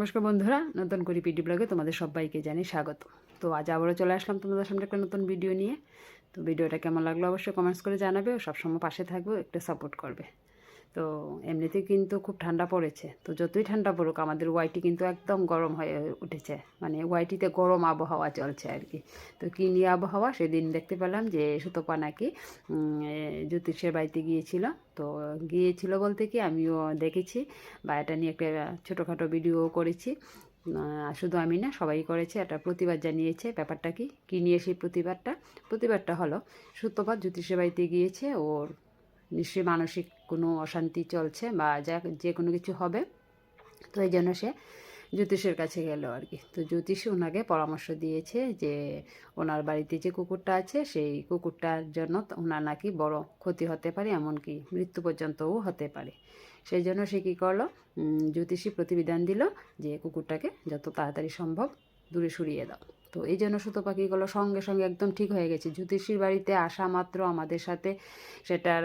নমস্কার বন্ধুরা, নতুন করি পিডি ব্লগে তোমাদের সবাইকে জানি স্বাগত। তো আজ আবারও চলে আসলাম তোমাদের সামনে একটা নতুন ভিডিও নিয়ে। তো ভিডিওটা কেমন লাগল অবশ্যই কমেন্টস করে জানাবে ও সবসময় পাশে থাকবে, একটু সাপোর্ট করবে। তো এমনিতে কিন্তু খুব ঠান্ডা পড়েছে। তো যতই ঠান্ডা পড়ুক, আমাদের ওয়াইটি কিন্তু একদম গরম হয়ে উঠেছে। মানে ওয়াইটিতে গরম আবহাওয়া চলছে আর কি তো কী নিয়ে আবহাওয়া? সেদিন দেখতে পেলাম যে সুতপা নাকি জ্যোতিষের বাড়িতে গিয়েছিল। তো গিয়েছিল বলতে কি, আমিও দেখেছি, বা এটা নিয়ে একটা ছোটোখাটো ভিডিও করেছি। শুধু আমি না, সবাই করেছে, একটা প্রতিবাদ জানিয়েছে। ব্যাপারটা কি? কী নিয়ে সেই প্রতিবাদটা? প্রতিবাদটা হলো সূত্রপাত জ্যোতিষের বাড়িতে গিয়েছে, ওর নিশ্চয়ই মানসিক কোনো অশান্তি চলছে বা যা যে কোনো কিছু হবে। তো এই জন্য সে জ্যোতিষের কাছে গেল আর কি। তো জ্যোতিষ ওনাকে পরামর্শ দিয়েছে যে ওনার বাড়িতে যে কুকুরটা আছে, সেই কুকুরটার জন্য ওনার নাকি বড় ক্ষতি হতে পারে, এমনকি মৃত্যু পর্যন্তও হতে পারে। সেই জন্য সে কী করল? জ্যোতিষী প্রতিবিধান দিল যে কুকুরটাকে যত তাড়াতাড়ি সম্ভব দূরে সরিয়ে দাও। তো এই জন্য সুতো পাখিগুলো সঙ্গে সঙ্গে একদম ঠিক হয়ে গেছে। জ্যোতিষীর বাড়িতে আসা মাত্র আমাদের সাথে সেটার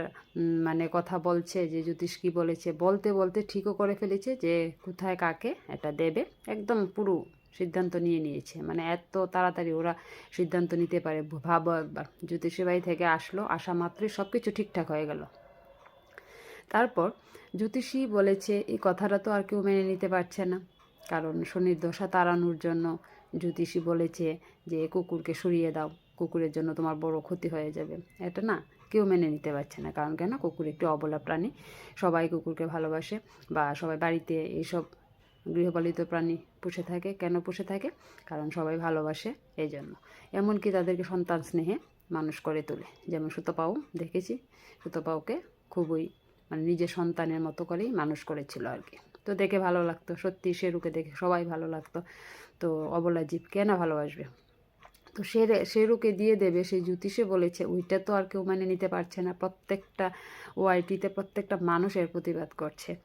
মানে কথা বলছে যে, জ্যোতিষ কী বলেছে? বলতে বলতে ঠিকও করে ফেলেছে যে, কোথায় কাকে এটা দেবে। একদম পুরো সিদ্ধান্ত নিয়ে নিয়েছে। মানে এত তাড়াতাড়ি ওরা সিদ্ধান্ত নিতে পারে। ভাবো একবার জ্যোতিষীর বাড়ি থেকে আসলো, আসা মাত্রই সব কিছু ঠিকঠাক হয়ে গেল। তারপর জ্যোতিষী বলেছে, এই কথাটা তো আর কেউ মেনে নিতে পারছে না। কারণ শনির দশা তাড়ানোর জন্য জ্যোতিষী বলেছে যে, কুকুরকে সরিয়ে দাও, কুকুরের জন্য তোমার বড় ক্ষতি হয়ে যাবে। এটা না কেউ মেনে নিতে পারছে না। কারণ কেন? কুকুর একটি অবলা প্রাণী। সবাই কুকুরকে ভালোবাসে বা সবাই বাড়িতে এইসব গৃহপালিত প্রাণী পুষে থাকে। কেন পুষে থাকে? কারণ সবাই ভালোবাসে এই জন্য এমনকি তাদেরকে সন্তান স্নেহে মানুষ করে তোলে। যেমন সুতপাও দেখেছি। সুতপাওকে খুবই মানে নিজের সন্তানের মতো করেই মানুষ করেছিল আর কি। তো দেখে ভালো লাগতো। সত্যি শেরুকে দেখে সবাই ভালো লাগতো। তো অবলা জীব কে না ভালোবাসবে? তো সে শেরুকে দিয়ে দেবে, সেই জ্যোতিষে বলেছে, ওইটা তো আর কেউ মানে নিতে পারছে না। প্রত্যেকটা ওআইটিতে প্রত্যেকটা মানুষের প্রতিবাদ করছে।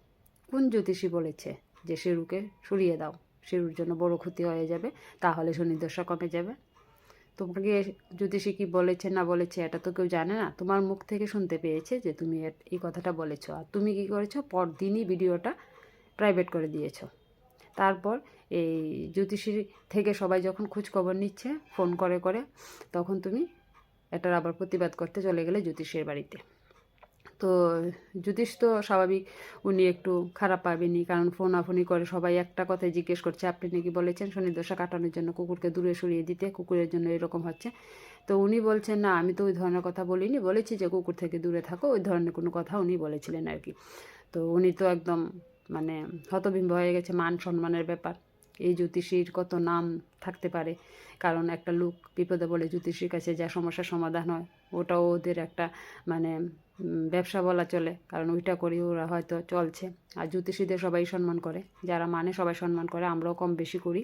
কোন জ্যোতিষী বলেছে যে, শেরুকে সরিয়ে দাও। শেরুর জন্য বড় ক্ষতি হয়ে যাবে, তাহলে শনিদশা কমে যাবে। তোমাকে জ্যোতিষী কি বলেছে না বলেছে এটা তো কেউ জানে না। তোমার মুখ থেকে শুনতে পেয়েছে যে, তুমি এই কথাটা বলেছ। আর তুমি কি করেছ? পরদিনই ভিডিওটা প্রাইভেট করে দিয়েছ। তারপর এই জ্যোতিষীর থেকে সবাই যখন খোঁজ খবর নিচ্ছে ফোন করে করে, তখন তুমি এটার আবার প্রতিবাদ করতে চলে গেলে জ্যোতিষের বাড়িতে। তো জ্যোতিষ তো স্বাভাবিক, উনি একটু খারাপ পাবেনি কারণ ফোনাফোনি করে সবাই একটা কথাই জিজ্ঞেস করছে, আপনি নাকি বলেছেন শনি দশা কাটানোর জন্য কুকুরকে দূরে সরিয়ে দিতে? কুকুরের জন্য এরকম হচ্ছে? তো উনি বলছেন, না, আমি তো ওই ধরনের কথা বলিনি। বলেছি যে কুকুর থেকে দূরে থাকো। ওই ধরনের কোনো কথা উনি বলেছিলেন আর কি। তো উনি তো একদম মানে হতবিম্ব হয়ে গেছে মান সম্মানের ব্যাপার। এই জ্যোতিষীর কত নাম থাকতে পারে? কারণ একটা লোক বিপদে বলে জ্যোতিষীর কাছে যা সমস্যার সমাধান হয়, ওটাও ওদের একটা মানে ব্যবসা বলা চলে। কারণ ওইটা করি ওরা হয়তো চলছে। আর জ্যোতিষীদের সবাই সম্মান করে। যারা মানে সবাই সম্মান করে, আমরাও কম বেশি করি।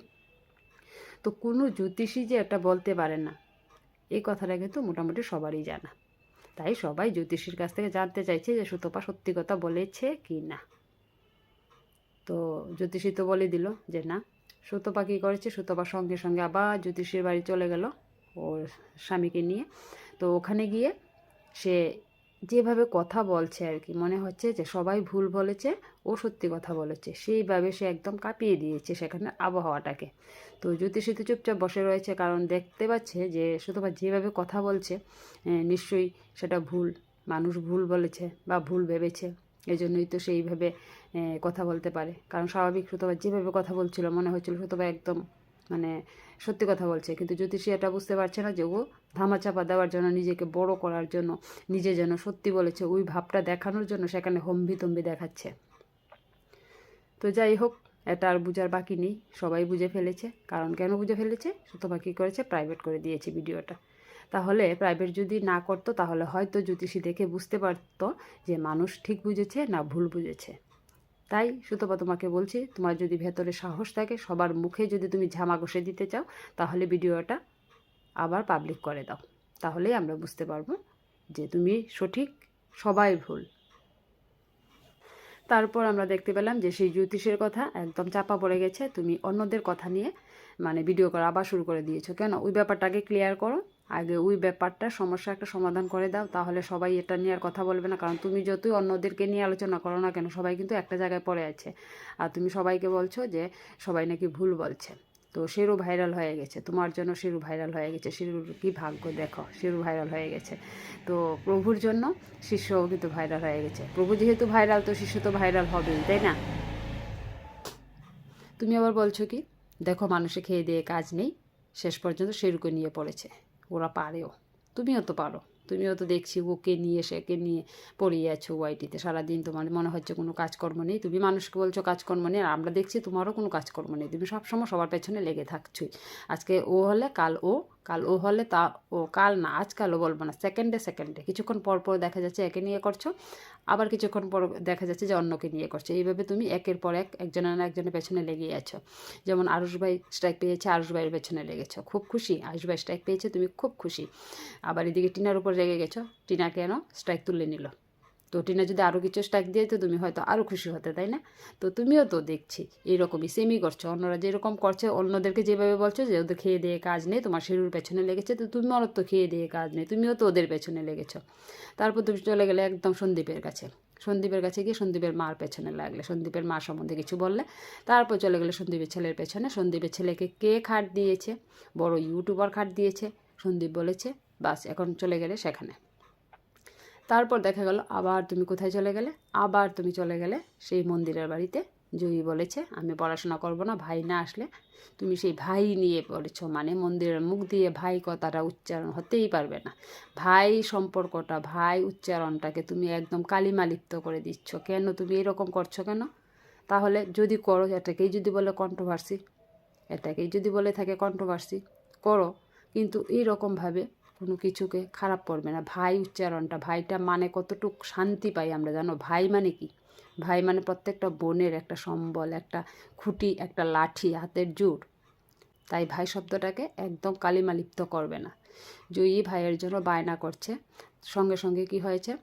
তো কোনো জ্যোতিষী যে এটা বলতে পারে না, এই কথাটা কিন্তু মোটামুটি সবারই জানা। তাই সবাই জ্যোতিষীর কাছ থেকে জানতে চাইছে যে সুতপা সত্যি কথা বলেছে কি না তো জ্যোতিষী তো বলে দিল যে না সুতপা কী করেছে সুতপা সঙ্গে সঙ্গে আবার জ্যোতিষীর বাড়ি চলে গেল ওর স্বামীকে নিয়ে। তো ওখানে গিয়ে সে যেভাবে কথা বলছে আর কি, মনে হচ্ছে যে সবাই ভুল বলেছে, ও সত্যি কথা বলেছে, সেইভাবে সে একদম কাঁপিয়ে দিয়েছে সেখানে আবহাওয়াটাকে। তো জ্যোতিষী তো চুপচাপ বসে রয়েছে, কারণ দেখতে পাচ্ছে যে শুধুবার যেভাবে কথা বলছে নিশ্চয়ই সেটা ভুল, মানুষ ভুল বলেছে বা ভুল ভেবেছে। এই জন্যই তো সেইভাবে কথা বলতে পারে। কারণ স্বাভাবিক সুতোবার যেভাবে কথা বলছিল, মনে হচ্ছিল সুতোবা একদম মানে সত্যি কথা বলছে। কিন্তু জ্যোতিষী এটা বুঝতে পারছে না যে ও ধামাচাপা দেওয়ার জন্য, নিজেকে বড় করার জন্য, নিজে যেন সত্যি বলেছে, ওই ভাবটা দেখানোর জন্য সেখানে হম্বিতম্বি দেখাচ্ছে। তো যাই হোক, এটা আর বুঝার বাকি নেই। সবাই বুঝে ফেলেছে। কারণ কেন বুঝে ফেলেছে? সুতপা কী করেছে? প্রাইভেট করে দিয়েছে ভিডিওটা। তাহলে প্রাইভেট যদি না করতো, তাহলে হয়তো জ্যোতিষী দেখে বুঝতে পারতো যে মানুষ ঠিক বুঝেছে না ভুল বুঝেছে। তাই সুতপা তোমাকে বলছি, তোমার যদি ভেতরে সাহস থাকে, সবার মুখে যদি তুমি ঝামা ঘষে দিতে চাও, তাহলে ভিডিওটা আবার পাবলিক করে দাও। তাহলেই আমরা বুঝতে পারব যে তুমি সঠিক, সবাই ভুল। তারপর আমরা দেখতে পেলাম যে সেই জ্যোতিষের কথা একদম চাপা পড়ে গেছে। তুমি অন্যদের কথা নিয়ে মানে ভিডিও করা আবার শুরু করে দিয়েছ। কেন? ওই ব্যাপারটাকে ক্লিয়ার করো। আগে ওই ব্যাপারটা সমস্যা একটা সমাধান করে দাও, তাহলে সবাই এটা নিয়ে আর কথা বলবে না। কারণ তুমি যতই অন্যদেরকে নিয়ে আলোচনা করো না কেন, সবাই কিন্তু একটা জায়গায় পড়ে আছে। আর তুমি সবাইকে বলছো যে, সবাই নাকি ভুল বলছে। তো শিরু ভাইরাল হয়ে গেছে। তোমার জন্য শিরু ভাইরাল হয়ে গেছে। শিরুর কি ভাগ্য? দেখো, শিরু ভাইরাল হয়ে গেছে। তো প্রভুর জন্য শিষ্যও কিন্তু ভাইরাল হয়ে গেছে। প্রভু যেহেতু ভাইরাল তো শিষ্য তো ভাইরাল হবেই, তাই না? তুমি আবার বলছো কি? দেখো, মানুষে খেয়ে দিয়ে কাজ নেই। শেষ পর্যন্ত সেরুকে নিয়ে পড়েছে। ওরা পারেও। তুমিও তো পারো। তুমিও তো দেখছি ওকে নিয়ে, সেকে নিয়ে পড়িয়ে আছো ওয়াইটিতে। সারাদিন তোমার মনে হচ্ছে কোনো কাজকর্ম নেই। তুমি মানুষকে বলছো কাজকর্ম নেই, আর আমরা দেখছি তোমারও কোনো কাজকর্ম নেই। তুমি সবসময় সবার পেছনে লেগে থাকছোই। আজকে ও হলে, কাল ও কাল ও হলে তা ও, কাল না আজকালও বলব না, সেকেন্ডে সেকেন্ডে। কিছুক্ষণ পর পর দেখা যাচ্ছে একে নিয়ে করছ। আবার কিছুক্ষণ পর দেখা যাচ্ছে যে অন্যকে নিয়ে করছে। এইভাবে তুমি একের পর এক একজনের না একজনের পেছনে লেগে আছো। যেমন আরুষ ভাই স্ট্রাইক পেয়েছে, আরুষ ভাইয়ের পেছনে লেগেছো। খুব খুশি, আরুষ ভাই স্ট্রাইক পেয়েছে, তুমি খুব খুশি। আবার এদিকে টিনার উপর রেগে গেছো। টিনা কেন? স্ট্রাইক তুলে নিল। তো টিনা যদি আরও কিছু স্ট্রাইক দিয়ে তো তুমি হয়তো আরও খুশি হতে, তাই না? তো তুমিও তো দেখছি, এইরকমই সেমই করছ। অন্যরা যেরকম করছে, অন্যদেরকে যেভাবে বলছো যে ওদের খেয়ে দিয়ে কাজ নেই, তোমার শিরুর পেছনে লেগেছে, তো তুমিও তো খেয়ে দিয়ে কাজ নেই, তুমিও তো ওদের পেছনে লেগেছো। তারপর তুমি চলে গেলে একদম সন্দীপের কাছে। সন্দীপের কাছে গিয়ে সন্দীপের মার পেছনে লাগলে, সন্দীপের মা সম্বন্ধে কিছু বললে। তারপর চলে গেলে সন্দীপের ছেলের পেছনে, সন্দীপের ছেলেকে কে খাট দিয়েছে? বড় ইউটিউবার খাট দিয়েছে। সন্দীপ বলেছে, বাস, এখন চলে গেলে সেখানে। তারপর দেখা গেল আবার তুমি কোথায় চলে গেলে? আবার তুমি চলে গেলে সেই মন্দিরের বাড়িতে। জয়ী বলেছে, আমি পড়াশোনা করব না, ভাই না আসলে। তুমি সেই ভাই নিয়ে পড়েছ মানে মন্দিরের মুখ দিয়ে ভাই কথাটা উচ্চারণ হতেই পারবে না। ভাই সম্পর্কটা, ভাই উচ্চারণটাকে তুমি একদম কালিমালিপ্ত করে দিচ্ছ। কেন তুমি এরকম করছ কেন? তাহলে যদি করো, এটাকেই যদি বলে কন্ট্রোভার্সি এটাকেই যদি বলে থাকে কন্ট্রোভার্সি করো। কিন্তু এইরকমভাবে কোনো কিছুকে খারাপ পড়বে না। ভাই উচ্চারণটা, ভাইটা মানে কতটুক শান্তি পাই আমরা, জানো? ভাই মানে কি? ভাই মানে প্রত্যেকটা বোনের একটা সম্বল, একটা খুঁটি, একটা লাঠি, হাতের জোর। তাই ভাই শব্দটাকে একদম কালিমালিপ্ত করবে না। জয়ী ভাইয়ের জন্য বায়না করছে। সঙ্গে সঙ্গে কি হয়েছে?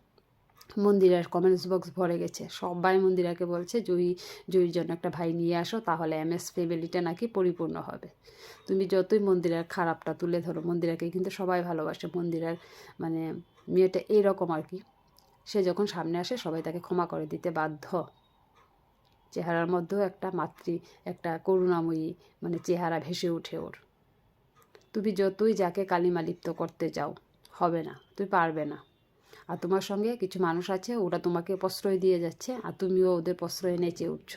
মন্দিরের কমেন্টস বক্স ভরে গেছে। সবাই মন্দিরাকে বলছে, জয়ী, জয়ীর জন্য একটা ভাই নিয়ে আসো, তাহলে এম এস ফ্যামিলিটা নাকি পরিপূর্ণ হবে। তুমি যতই মন্দিরের খারাপটা তুলে ধরো, মন্দিরাকে কিন্তু সবাই ভালোবাসে। মন্দিরের মানে মেয়েটা এইরকম আর কি। সে যখন সামনে আসে, সবাই তাকে ক্ষমা করে দিতে বাধ্য। চেহারার মধ্যেও একটা মাতৃ, একটা করুণাময়ী মানে চেহারা ভেসে ওঠে ওর। তুমি যতই যাকে কালিমালিপ্ত করতে যাও, হবে না তুই পারবে না। আর তোমার সঙ্গে কিছু মানুষ আছে, ওরা তোমাকে প্রশ্রয় দিয়ে যাচ্ছে, আর তুমিও ওদের প্রশ্রয়ে নেচে উঠছ।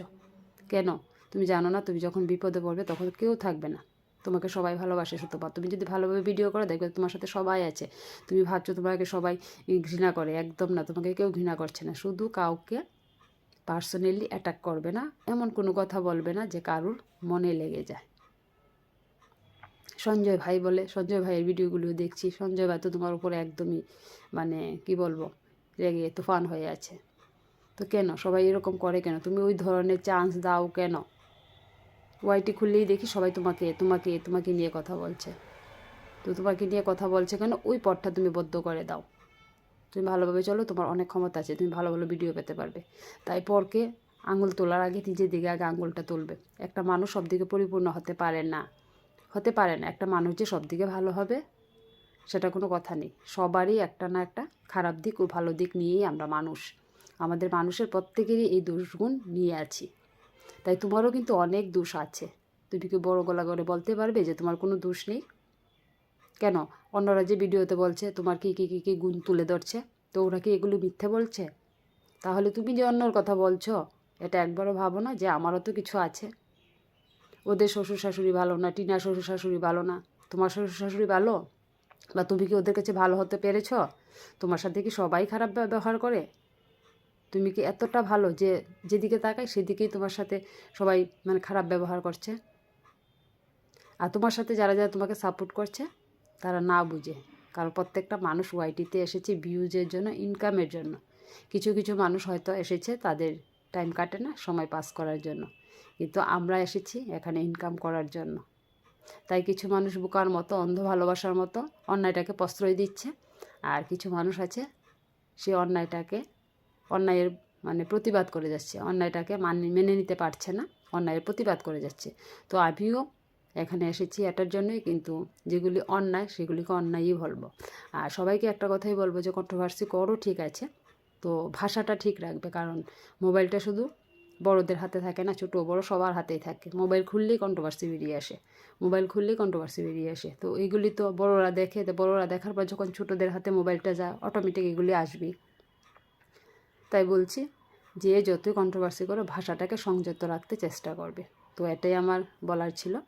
কেন? তুমি জানো না, তুমি যখন বিপদে পড়বে তখন কেউ থাকবে না। তোমাকে সবাই ভালোবাসে সুতপা তুমি যদি ভালোভাবে ভিডিও করো, দেখবে তোমার সাথে সবাই আছে। তুমি ভাবছ তোমাকে সবাই ঘৃণা করে। একদম না, তোমাকে কেউ ঘৃণা করছে না। শুধু কাউকে পার্সোনালি অ্যাটাক করবে না। এমন কোনো কথা বলবে না যে কারুর মনে লেগে যায়। সঞ্জয় ভাই বলে, সঞ্জয় ভাইয়ের ভিডিওগুলো দেখছি। সঞ্জয় ভাই তো তোমার উপরে একদমই মানে কি বলব, রেগে তুফান হয়ে আছে। তো কেন? সবাই এরকম করে কেন? তুমি ওই ধরনের চান্স দাও কেন? ওয়াইটি খুললেই দেখি সবাই তোমাকে তোমাকে তোমাকে নিয়ে কথা বলছে। তো তোমাকে নিয়ে কথা বলছে কেন? ওই পথটা তুমি বদ্ধ করে দাও। তুমি ভালোভাবে চলো, তোমার অনেক ক্ষমতা আছে, তুমি ভালো ভালো ভিডিও পেতে পারবে। তাই পরকে আঙুল তোলার আগে নিজের দিকে আগে আঙুলটা তুলবে। একটা মানুষ সব দিকে পরিপূর্ণ হতে পারে না। হতে পারে না। একটা মানুষ যে সব দিকে ভালো হবে, সেটা কোনো কথা নেই। সবারই একটা না একটা খারাপ দিক ও ভালো দিক নিয়েই আমরা মানুষ। আমাদের মানুষের প্রত্যেকেরই এই দোষগুণ নিয়ে আছি। তাই তোমারও কিন্তু অনেক দোষ আছে। তুমি কি বড় গলা করে বলতে পারবে যে তোমার কোনো দোষ নেই? কেন? অন্যরা যে ভিডিওতে বলছে, তোমার কি, কী কী কী গুণ তুলে ধরছে? তো ওরা কি এগুলো মিথ্যে বলছে? তাহলে তুমি যে অন্যর কথা বলছো, এটা একবারও ভাবো না যে আমারও তো কিছু আছে। ওদের শ্বশুর শাশুড়ি ভালো না টিনা শ্বশুর শাশুড়ি ভালো না। তোমার শ্বশুর শাশুড়ি ভালো? বা তুমি কি ওদের কাছে ভালো হতে পেরেছ? তোমার সাথে কি সবাই খারাপ ব্যবহার করে? তুমি কি এতটা ভালো যে যেদিকে তাকায় সেদিকেই তোমার সাথে সবাই মানে খারাপ ব্যবহার করছে? আর তোমার সাথে যারা যারা তোমাকে সাপোর্ট করছে, তারা না বুঝে। কারণ প্রত্যেকটা মানুষ ওয়াইটিতে এসেছে ভিউজের জন্য ইনকামের জন্য। কিছু কিছু মানুষ হয়তো এসেছে তাদের টাইম কাটে না, সময় পাস করার জন্য। কিন্তু আমরা এসেছি এখানে ইনকাম করার জন্য। তাই কিছু মানুষ বোকার মতো, অন্ধ ভালোবাসার মতো অন্যায়টাকে প্রশ্রয় দিচ্ছে। আর কিছু মানুষ আছে, সে অন্যায়টাকে, অন্যায়ের মানে প্রতিবাদ করে যাচ্ছে। অন্যায়টাকে মানে মেনে নিতে পারছে না, অন্যায়ের প্রতিবাদ করে যাচ্ছে। তো আমিও এখানে এসেছি এটার জন্যই, কিন্তু যেগুলি অন্যায়, সেগুলিকে অন্যায়ই বলব। আর সবাইকে একটা কথাই বলব যে কন্ট্রোভার্সি করো, ঠিক আছে। তো ভাষাটা ঠিক রাখবে, কারণ মোবাইলটা শুধু বড়দের হাতে থাকে না, ছোটো বড় সবার হাতেই থাকে। মোবাইল খুললেই কন্ট্রোভার্সি বেরিয়ে আসে। মোবাইল খুললেই কন্ট্রোভার্সি বেরিয়ে আসে। তো এইগুলি তো বড়রা দেখে, তো বড়রা দেখার পর যখন ছোটোদের হাতে মোবাইলটা যায় অটোমেটিক এগুলি আসবেই। তাই বলছি যে, যতই কন্ট্রোভার্সি করো, ভাষাটাকে সংযত রাখতে চেষ্টা করবে। তো এটাই আমার বলার ছিল।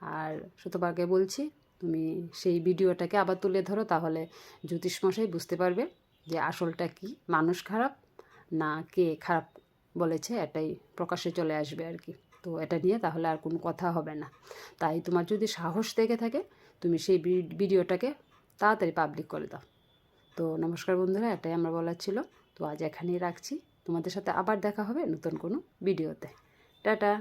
আর শতভাগে বলছি, তুমি সেই ভিডিওটাকে আবার তুলে ধরো, তাহলে জ্যোতিষমশাই বুঝতে পারবে যে আসলটা কি। মানুষ খারাপ না কে খারাপ বলেছে, এটাই প্রকাশ্যে চলে আসবে আর কি। তো এটা নিয়ে তাহলে আর কোনো কথা হবে না। তাই তোমার যদি সাহস থেকে থাকে, তুমি সেই ভিডিওটাকে তাড়াতাড়ি পাবলিক করে দাও। তো নমস্কার বন্ধুরা, এটাই আমার বলার ছিল। তো আজ এখানেই রাখছি। তোমাদের সাথে আবার দেখা হবে নতুন কোনো ভিডিওতে। টাটা!